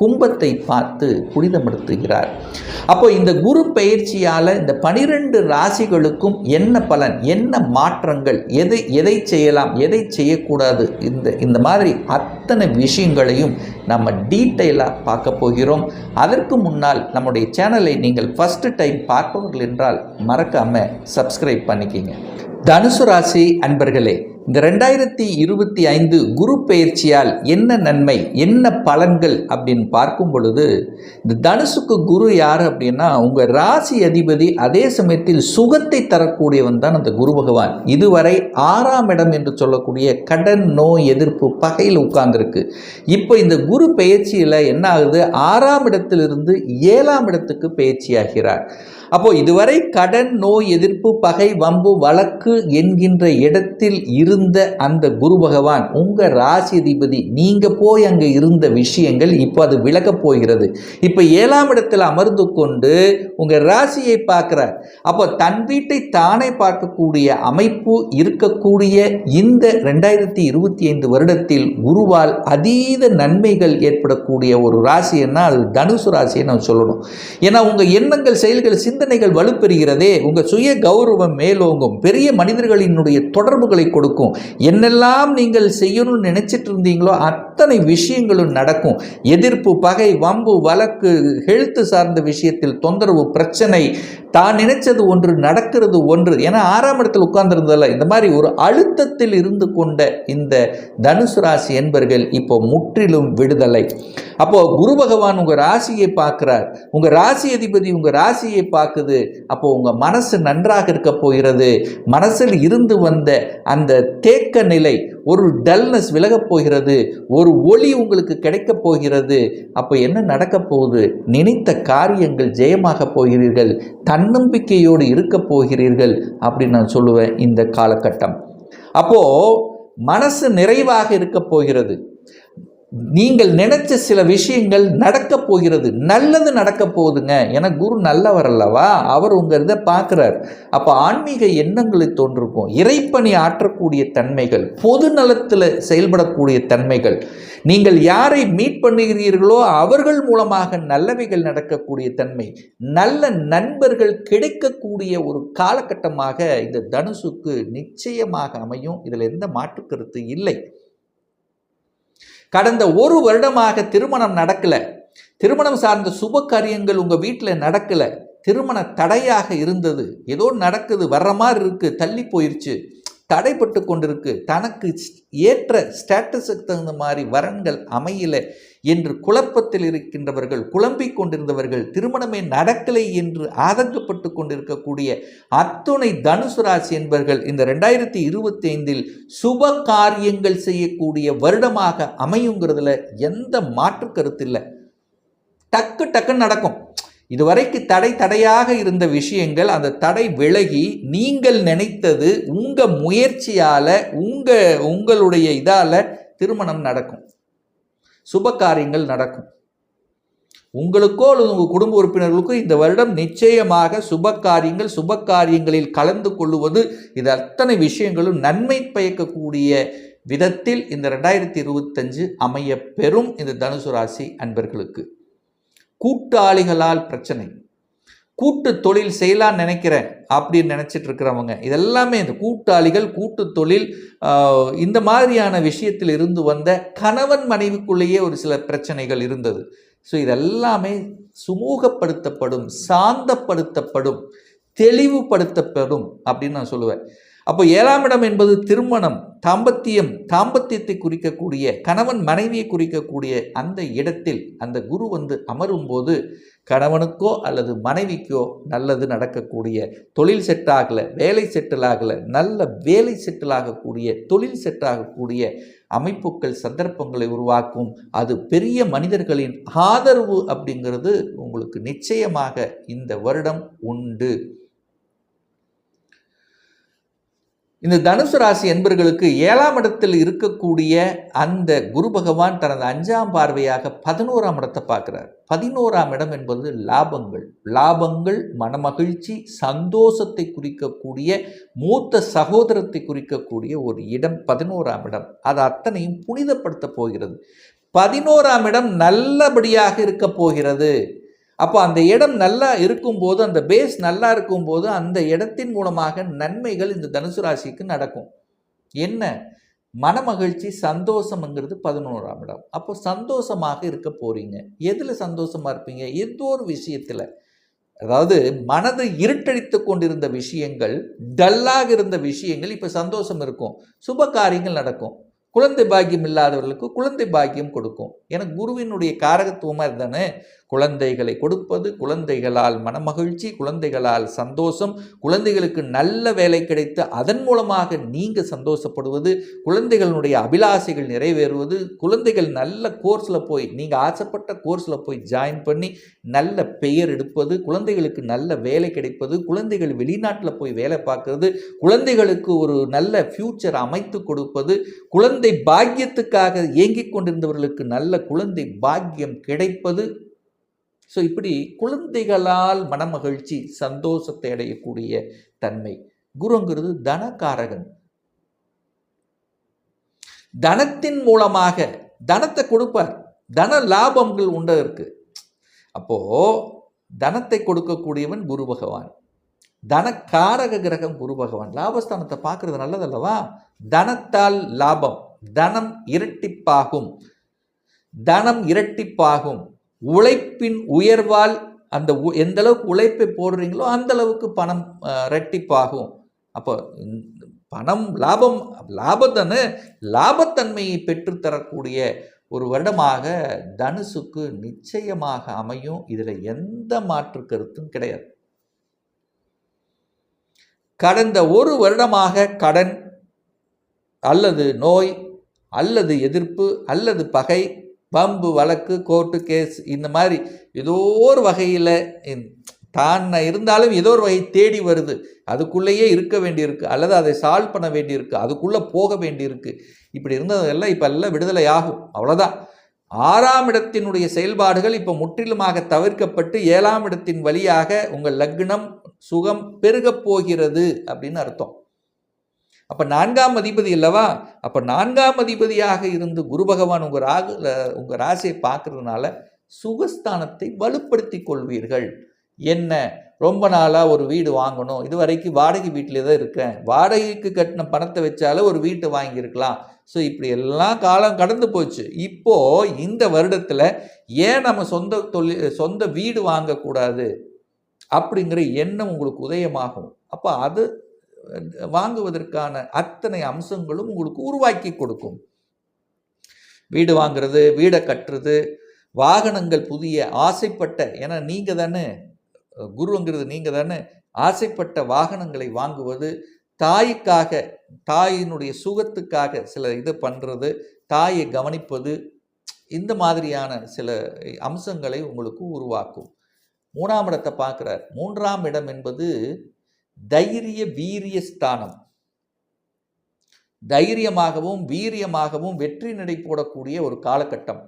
கும்பத்தை பார்த்து புனிதப்படுத்துகிறார். அப்போ இந்த குரு பயிற்சியால் இந்த பனிரெண்டு ராசிகளுக்கும் என்ன பலன் என்ன மாற்றங்கள் எதை எதை செய்யலாம் எதை செய்யக்கூடாது இந்த இந்த மாதிரி அத்தனை விஷயங்களையும் நம்ம டீட்டெயிலாக பார்க்க போகிறோம். அதற்கு முன்னால் நம்முடைய சேனலை நீங்கள் ஃபஸ்ட்டு டைம் பார்ப்பவர்கள் என்றால் மறக்காமல் சப்ஸ்கிரைப் பண்ணிக்கிங்க. தனுசு ராசி அன்பர்களே இந்த ரெண்டாயிரத்தி இருபத்தி ஐந்து குரு பெயர்ச்சியால் என்ன நன்மை என்ன பலன்கள் அப்படின்னு பார்க்கும் பொழுது இந்த தனுசுக்கு குரு யார் அப்படின்னா உங்கள் ராசி அதிபதி அதே சமயத்தில் சுகத்தை தரக்கூடியவன் தான் அந்த குரு பகவான். இதுவரை ஆறாம் இடம் என்று சொல்லக்கூடிய கடன் நோய் எதிர்ப்பு பகையில் உட்கார்ந்துருக்கு. இப்போ இந்த குரு பெயர்ச்சியில் என்ன ஆகுது? ஆறாம் இடத்திலிருந்து ஏழாம் இடத்துக்கு பெயர்ச்சியாகிறார். அப்போ இதுவரை கடன் நோய் எதிர்ப்பு பகை வம்பு வழக்கு என்கின்ற இடத்தில் இருந்த அந்த குரு பகவான் உங்கள் ராசி அதிபதி நீங்கள் போய் அங்கே இருந்த விஷயங்கள் இப்போ அது விலகப் போகிறது. இப்போ ஏழாம் இடத்தில் அமர்ந்து கொண்டு உங்கள் ராசியை பார்க்குறார். அப்போ தன் வீட்டை தானே பார்க்கக்கூடிய அமைப்பு இருக்கக்கூடிய இந்த ரெண்டாயிரத்தி இருபத்தி ஐந்து வருடத்தில் குருவால் அதீத நன்மைகள் ஏற்படக்கூடிய ஒரு ராசின்னா அது தனுசு ராசியை நான் சொல்லணும். ஏன்னா உங்கள் எண்ணங்கள் செயல்கள் சிந்தனைகள் வலுப்பெறுகிறதே உங்கள் சுய கௌரவம் மேலோங்கும் பெரிய மனிதர்களினுடைய தொடர்புகளை கொடுக்கும். என்னெல்லாம் நீங்கள் செய்யணும்னு நினச்சிட்டு இருந்தீங்களோ அத்தனை விஷயங்களும் நடக்கும். எதிர்ப்பு பகை வம்பு வழக்கு ஹெல்த் சார்ந்த விஷயத்தில் தொந்தரவு பிரச்சனை தான் நினைச்சது ஒன்று நடக்கிறது ஒன்று. ஏன்னா ஆறாம் இடத்தில் உட்கார்ந்துருந்ததில்ல இந்த மாதிரி ஒரு அழுத்தத்தில் இருந்து கொண்ட இந்த தனுசு ராசி என்பர்கள் இப்போ முற்றிலும் விடுதலை. அப்போ குரு பகவான் உங்க ராசியை பார்க்கிறார். உங்க ராசி அதிபதி உங்க ராசியை பார்க்குது. அப்போ உங்கள் மனசு நன்றாக இருக்க போகிறது. மனசில் இருந்து வந்த அந்த தேக்க நிலை ஒரு டல்னஸ் விலகப் போகிறது. ஒரு ஒளி உங்களுக்கு கிடைக்கப் போகிறது. அப்போ என்ன நடக்கப் போகுது? நினைத்த காரியங்கள் ஜெயமாக போகிறீர்கள். தன்னம்பிக்கையோடு இருக்க போகிறீர்கள் அப்படின்னு நான் சொல்லுவேன் இந்த காலகட்டம். அப்போது மனசு நிறைவாக இருக்க போகிறது. நீங்கள் நினைச்ச சில விஷயங்கள் நடக்க போகிறது. நல்லது நடக்க போகுதுங்க. ஏன்னா குரு நல்லவர் அல்லவா? அவர் உங்கள் இதை பார்க்குறார். அப்போ ஆன்மீக எண்ணங்களை தோன்றிருக்கும் இறைப்பணி ஆற்றக்கூடிய தன்மைகள் பொது நலத்தில் செயல்படக்கூடிய தன்மைகள் நீங்கள் யாரை மீட் பண்ணுகிறீர்களோ அவர்கள் மூலமாக நல்லவைகள் நடக்கக்கூடிய தன்மை நல்ல நண்பர்கள் கிடைக்கக்கூடிய ஒரு காலகட்டமாக இந்த தனுசுக்கு நிச்சயமாக அமையும். இதில் எந்த மாற்று கருத்து இல்லை. கடந்த ஒரு வருடமாக திருமணம் நடக்கல. திருமணம் சார்ந்த சுப காரியங்கள் உங்கள் வீட்டில் நடக்கல. திருமண தடையாக இருந்தது. ஏதோ நடக்குது வர்ற மாதிரி இருக்குது தள்ளி போயிடுச்சு தடைப்பட்டு கொண்டிருக்கு. தனக்கு ஏற்ற ஸ்டேட்டஸுக்கு தகுந்த மாதிரி வரன்கள் அமையல என்று குழப்பத்தில் இருக்கின்றவர்கள் குழம்பிக் கொண்டிருந்தவர்கள் திருமணமே நடக்கலை என்று ஆதங்கப்பட்டு கொண்டிருக்கக்கூடிய அத்துணை தனுசு ராசி என்பவர்கள் இந்த ரெண்டாயிரத்தி இருபத்தி ஐந்தில் சுப காரியங்கள் செய்யக்கூடிய வருடமாக அமையுங்கிறதுல எந்த மாற்று கருத்து இல்லை. டக்கு டக்குன்னு நடக்கும். இதுவரைக்கு தடை தடையாக இருந்த விஷயங்கள் அந்த தடை விலகி நீங்கள் நினைத்தது உங்கள் முயற்சியால் உங்கள் உங்களுடைய இதால் திருமணம் நடக்கும். சுப காரியங்கள் நடக்கும். உங்களுக்கோ அல்லது உங்கள் குடும்ப உறுப்பினர்களுக்கோ இந்த வருடம் நிச்சயமாக சுப காரியங்கள் சுப காரியங்களில் கலந்து கொள்ளுவது இது அத்தனை விஷயங்களும் நன்மை பயக்கக்கூடிய விதத்தில் இந்த ரெண்டாயிரத்தி இருபத்தஞ்சு அமைய பெறும் இந்த தனுசு ராசி அன்பர்களுக்கு. கூட்டாளிகளால் பிரச்சனை. கூட்டு தொழில் செய்யலான்னு நினைக்கிறேன் அப்படின்னு நினச்சிட்டு இருக்கிறவங்க. இதெல்லாமே இந்த கூட்டாளிகள் கூட்டு தொழில் இந்த மாதிரியான விஷயத்தில் இருந்து வந்த கணவன் மனைவிக்குள்ளேயே ஒரு சில பிரச்சனைகள் இருந்தது. ஸோ இதெல்லாமே சுமூகப்படுத்தப்படும் சாந்தப்படுத்தப்படும் தெளிவுபடுத்தப்படும் அப்படின்னு நான் சொல்லுவேன். அப்போ ஏழாம் இடம் என்பது திருமணம் தாம்பத்தியம் தாம்பத்தியத்தை குறிக்கக்கூடிய கணவன் மனைவியை குறிக்கக்கூடிய அந்த இடத்தில் அந்த குரு வந்து அமரும் போது கணவனுக்கோ அல்லது மனைவிக்கோ நல்லது நடக்கக்கூடிய தொழில் செட் ஆகலை வேலை செட்டில் ஆகலை நல்ல வேலை செட்டில் ஆகக்கூடிய தொழில் செட் ஆகக்கூடிய அமைப்புகள் சந்தர்ப்பங்களை உருவாக்கும் அது பெரிய மனிதர்களின் ஆதரவு அப்படிங்கிறது உங்களுக்கு நிச்சயமாக இந்த வருடம் உண்டு. இந்த தனுசு ராசி என்பர்களுக்கு ஏழாம் இடத்தில் இருக்கக்கூடிய அந்த குரு பகவான் தனது அஞ்சாம் பார்வையாக பதினோராம் இடத்தை பார்க்குறார். பதினோராம் இடம் என்பது லாபங்கள். லாபங்கள் மனமகிழ்ச்சி சந்தோஷத்தை குறிக்கக்கூடிய மூத்த சகோதரத்தை குறிக்கக்கூடிய ஒரு இடம் பதினோராம் இடம். அது அத்தனையும் புனிதப்படுத்த போகிறது. பதினோராம் இடம் நல்லபடியாக இருக்க போகிறது. அப்போ அந்த இடம் நல்லா இருக்கும்போது அந்த பேஸ் நல்லா இருக்கும்போது அந்த இடத்தின் மூலமாக நன்மைகள் இந்த தனுசு ராசிக்கு நடக்கும். என்ன? மனமகிழ்ச்சி சந்தோஷம்ங்கிறது பதினோராம் இடம். அப்போ சந்தோஷமாக இருக்க போகிறீங்க எதில் சந்தோஷமாக இருப்பீங்க? ஏதோ ஒரு விஷயத்தில். அதாவது மனதை இருட்டடித்து கொண்டிருந்த விஷயங்கள் டல்லாக இருந்த விஷயங்கள் இப்போ சந்தோஷம் இருக்கும். சுப காரியங்கள் நடக்கும். குழந்தை பாக்கியம் இல்லாதவர்களுக்கு குழந்தை பாக்கியம் கொடுக்கும். ஏன்னா குருவினுடைய காரகத்துவமாக இருந்தானே குழந்தைகளை கொடுப்பது குழந்தைகளால் மனமகிழ்ச்சி குழந்தைகளால் சந்தோஷம் குழந்தைகளுக்கு நல்ல வேலை கிடைத்து அதன் மூலமாக நீங்கள் சந்தோஷப்படுவது குழந்தைகளுடைய அபிலாசைகள் நிறைவேறுவது குழந்தைகள் நல்ல கோர்ஸில் போய் நீங்கள் ஆசைப்பட்ட கோர்ஸில் போய் ஜாயின் பண்ணி நல்ல பெயர் எடுப்பது குழந்தைகளுக்கு நல்ல வேலை கிடைப்பது குழந்தைகள் வெளிநாட்டில் போய் வேலை பார்க்கறது குழந்தைகளுக்கு ஒரு நல்ல ஃப்யூச்சர் அமைத்து கொடுப்பது குழந்தை குழந்தை பாக்கியத்துக்காக ஏங்கிக் கொண்டிருந்தவர்களுக்கு நல்ல குழந்தை பாக்கியம் கிடைப்பது. ஸோ இப்படி குழந்தைகளால் மனமகிழ்ச்சி சந்தோஷத்தை அடையக்கூடிய தன்மை. குருங்கிறது தனக்காரகன். தனத்தின் மூலமாக தனத்தை கொடுப்பார். தன லாபங்கள் உண்ட இருக்கு அப்போ தனத்தை கொடுக்கக்கூடியவன் குரு பகவான். தனக்காரக கிரகம் குரு பகவான். லாபஸ்தானத்தை பார்க்கறது நல்லதல்லவா? தனத்தால் லாபம். தனம் இரட்டிப்பாகும். தனம் இரட்டிப்பாகும். உழைப்பின் உயர்வால் அந்த உ- எந்த அளவுக்கு உழைப்பை போடுறீங்களோ அந்த அளவுக்கு பணம் ரெட்டிப்பாகும் அப்போ பணம் லாபம் லாபத்தனு லாபத்தன்மையை பெற்றுத்தரக்கூடிய ஒரு வருடமாக தனுசுக்கு நிச்சயமாக அமையும். இதில் எந்த மாற்று கருத்தும் கிடையாது. கடந்த ஒரு வருடமாக கடன் அல்லது நோய் அல்லது எதிர்ப்பு அல்லது பகை பம்பு வழக்கு கோர்ட்டு கேஸ் இந்த மாதிரி ஏதோ ஒரு வகையில் தான் இருந்தாலும் ஏதோ ஒரு வகை தேடி வருது. அதுக்குள்ளேயே இருக்க வேண்டியிருக்கு அல்லது அதை சால்வ் பண்ண வேண்டியிருக்கு அதுக்குள்ளே போக வேண்டியிருக்கு. இப்படி இருந்ததெல்லாம் இப்போ எல்லாம் விடுதலை ஆகும். அவ்வளோதான் ஆறாம் இடத்தினுடைய செயல்பாடுகள் இப்போ முற்றிலுமாக தவிர்க்கப்பட்டு ஏழாம் இடத்தின் வழியாக உங்கள் லக்னம் சுகம் பெருகப் போகிறது அப்படின்னு அர்த்தம். அப்போ நான்காம் அதிபதி அல்லவா? அப்போ நான்காம் அதிபதியாக இருந்து குரு பகவான் உங்கள் ராகு உங்கள் ராசியை பார்க்கறதுனால சுகஸ்தானத்தை வலுப்படுத்தி கொள்வீர்கள். என்ன? ரொம்ப நாளாக ஒரு வீடு வாங்கணும். இது வரைக்கும் வாடகை வீட்டிலே தான் இருக்கேன். வாடகைக்கு கட்டின பணத்தை வச்சாலே ஒரு வீட்டை வாங்கியிருக்கலாம். ஸோ இப்படி எல்லாம் காலம் கடந்து போச்சு. இப்போ இந்த வருடத்தில் ஏன் நம்ம சொந்த தொழில் சொந்த வீடு வாங்கக்கூடாது? அப்படிங்கிற எண்ணம் உங்களுக்கு உதயமாகும். அப்போ அது வாங்குவதற்கான அத்தனை அம்சங்களும் உங்களுக்கு உருவாக்கி கொடுக்கும். வீடு வாங்குறது வீடை கட்டுறது வாகனங்கள் புதிய ஆசைப்பட்ட ஏன்னா நீங்கள் தானே குருங்கிறது நீங்கள் தானே ஆசைப்பட்ட வாகனங்களை வாங்குவது தாய்க்காக தாயினுடைய சுகத்துக்காக சில இது பண்ணுறது தாயை கவனிப்பது இந்த மாதிரியான சில அம்சங்களை உங்களுக்கு உருவாக்கும். மூணாம் இடத்தை பார்க்குறார். மூன்றாம் இடம் என்பது தைரிய வீரிய ஸ்தானம். தைரியமாகவும் வீரியமாகவும் வெற்றி நடை போடக்கூடிய ஒரு காலகட்டம்.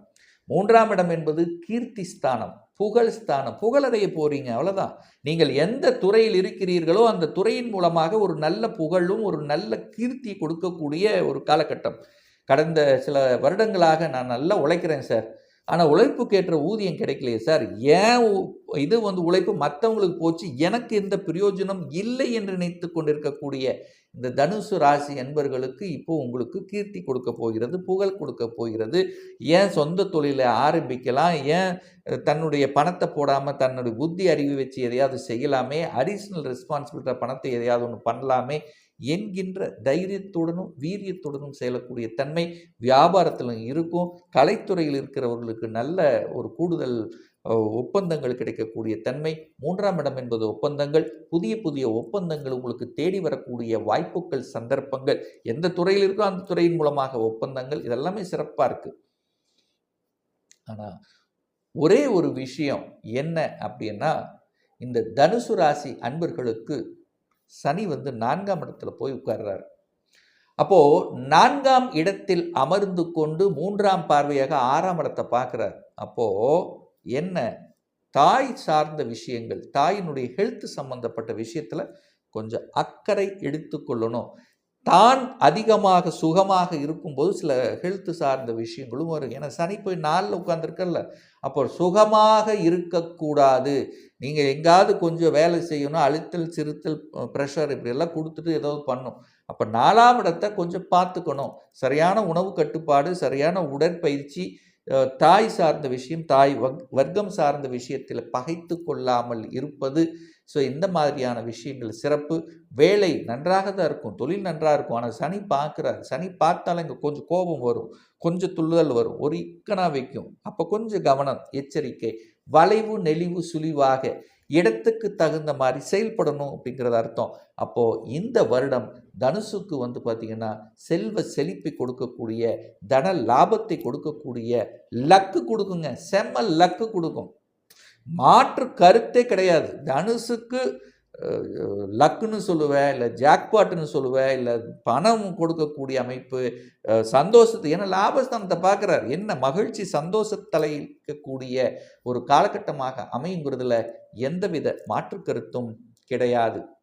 மூன்றாம் இடம் என்பது கீர்த்தி ஸ்தானம் புகழ் ஸ்தானம். புகழடைய போறீங்க அவ்வளோதான் நீங்கள் எந்த துறையில் இருக்கிறீர்களோ அந்த துறையின் மூலமாக ஒரு நல்ல புகழும் ஒரு நல்ல கீர்த்தி கொடுக்கக்கூடிய ஒரு காலகட்டம். கடந்த சில வருடங்களாக நான் நல்லா உழைக்கிறேன் சார். ஆனால் உழைப்புக்கு ஏற்ற ஊதியம் கிடைக்கலையே சார். ஏன் இது வந்து உழைப்பு மற்றவங்களுக்கு போச்சு? எனக்கு எந்த பிரயோஜனம் இல்லை என்று நினைத்து கொண்டிருக்கக்கூடிய இந்த தனுசு ராசி என்பர்களுக்கு இப்போ உங்களுக்கு கீர்த்தி கொடுக்க போகிறது புகழ் கொடுக்க போகிறது. ஏன் சொந்த தொழிலை ஆரம்பிக்கலாம்? ஏன் தன்னுடைய பணத்தை போடாமல் தன்னுடைய புத்தி அறிவு வச்சு எதையாவது செய்யலாமே? அடிஷ்னல் ரெஸ்பான்சிபிலிட்டி பணத்தை எதையாவது ஒன்று பண்ணலாமே? என்கின்ற தைரியத்துடனும் வீரியத்துடனும் செயலக்கூடிய தன்மை வியாபாரத்திலும் இருக்கும். கலைத்துறையில் இருக்கிறவர்களுக்கு நல்ல ஒரு கூடுதல் ஒப்பந்தங்கள் கிடைக்கக்கூடிய தன்மை. மூன்றாம் இடம் என்பது ஒப்பந்தங்கள். புதிய புதிய ஒப்பந்தங்கள் உங்களுக்கு தேடி வரக்கூடிய வாய்ப்புகள் சந்தர்ப்பங்கள். எந்த துறையில் இருக்கோ அந்த துறையின் மூலமாக ஒப்பந்தங்கள். இதெல்லாமே சிறப்பாக இருக்கு. ஆனால் ஒரே ஒரு விஷயம் என்ன அப்படின்னா இந்த தனுசு ராசி அன்பர்களுக்கு சனி வந்து நான்காம் இடத்துல போய் உட்கார்றாரு. அப்போது நான்காம் இடத்தில் அமர்ந்து கொண்டு மூன்றாம் பார்வையாக ஆறாம் இடத்தை பார்க்குறார். அப்போது என்ன? தாய் சார்ந்த விஷயங்கள் தாயினுடைய ஹெல்த் சம்பந்தப்பட்ட விஷயத்தில் கொஞ்சம் அக்கறை எடுத்துக்கொள்ளணும் தான் அதிகமாக சுகமாக இருக்கும்போது சில ஹெல்த்து சார்ந்த விஷயங்களும் வரும். ஏன்னா சனி போய் நாளில் உட்காந்துருக்கல அப்போ சுகமாக இருக்கக்கூடாது. நீங்கள் எங்காவது கொஞ்சம் வேலை செய்யணும் அழுத்தல் சிறுத்தல் ப்ரெஷர் இப்படியெல்லாம் கொடுத்துட்டு ஏதாவது பண்ணும். அப்போ நாலாம் இடத்தை கொஞ்சம் பார்த்துக்கணும். சரியான உணவு கட்டுப்பாடு சரியான உடற்பயிற்சி தாய் சார்ந்த விஷயம் தாய் வர்க்கம் சார்ந்த விஷயத்தில் பகைத்து கொள்ளாமல் இருப்பது ஸோ இந்த மாதிரியான விஷயங்கள் சிறப்பு. வேலை நன்றாக தான் இருக்கும். தொழில் நன்றாக இருக்கும். ஆனால் சனி பார்க்குறாரு. சனி பார்த்தாலும் இங்கே கொஞ்சம் கோபம் வரும். கொஞ்சம் துள்ளுதல் வரும். ஒரு இக்கனா வைக்கும். அப்போ கொஞ்சம் கவனம் எச்சரிக்கை வளைவு நெளிவு சுழிவாக இடத்துக்கு தகுந்த மாதிரி செயல்படணும் அப்படிங்கிறது அர்த்தம். அப்போது இந்த வருடம் தனுசுக்கு வந்து பார்த்திங்கன்னா செல்வ செழிப்பை கொடுக்கக்கூடிய தன லாபத்தை கொடுக்கக்கூடிய லக்கு கொடுக்குங்க. செம்ம லக்கு கொடுக்கும். மாற்று கருத்தே கிடையாது. தனுசுக்கு லக்குன்னு சொல்லுவேன் இல்லை ஜாக்பாட்டுன்னு சொல்லுவேன் இல்லை பணம் கொடுக்கக்கூடிய அமைப்பு சந்தோஷத்தை ஏன்னா லாபஸ்தானத்தை பார்க்குறாரு. என்ன மகிழ்ச்சி சந்தோஷத்தலை இருக்கக்கூடிய ஒரு காலகட்டமாக அமையுங்கிறதுல எந்தவித மாற்று கருத்தும் கிடையாது.